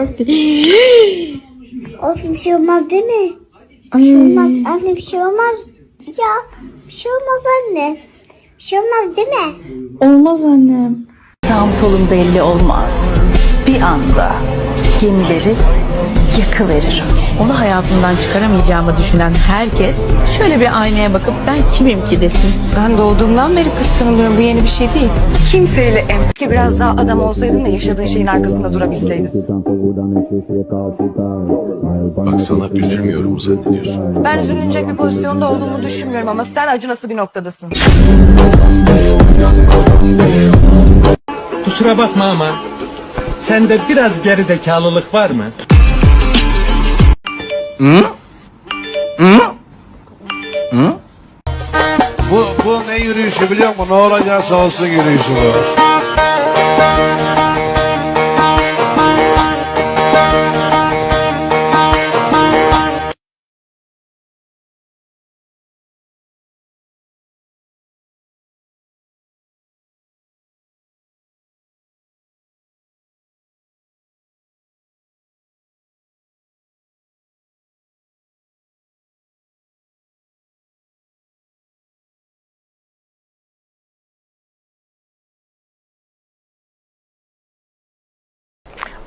Olsun bir şey olmaz değil mi? Ay. Olmaz anne bir şey olmaz. Ya bir şey olmaz anne. Bir şey olmaz değil mi? Olmaz annem. Sağım solum belli olmaz. Bir anda gemileri yakıveririm. Onu hayatından çıkaramayacağımı düşünen herkes şöyle bir aynaya bakıp ben kimim ki desin. Ben doğduğumdan beri kıskanılıyorum. Bu yeni bir şey değil. Kimseyle em ki biraz daha adam olsaydın da yaşadığın şeyin arkasında durabilseydin. Bak sana üzülmüyorum zannediyorsun? Ben üzülünecek bir pozisyonda olduğumu düşünmüyorum ama sen acınası bir noktadasın. Kusura bakma ama sende biraz gerizekalılık var mı? Bu, bu ne yürüyüşü biliyor musun? Ne olacaksa olsun yürüyüşü bu.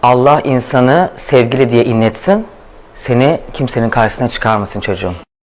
Allah insanı sevgili diye inletsin, seni kimsenin karşısına çıkarmasın çocuğum.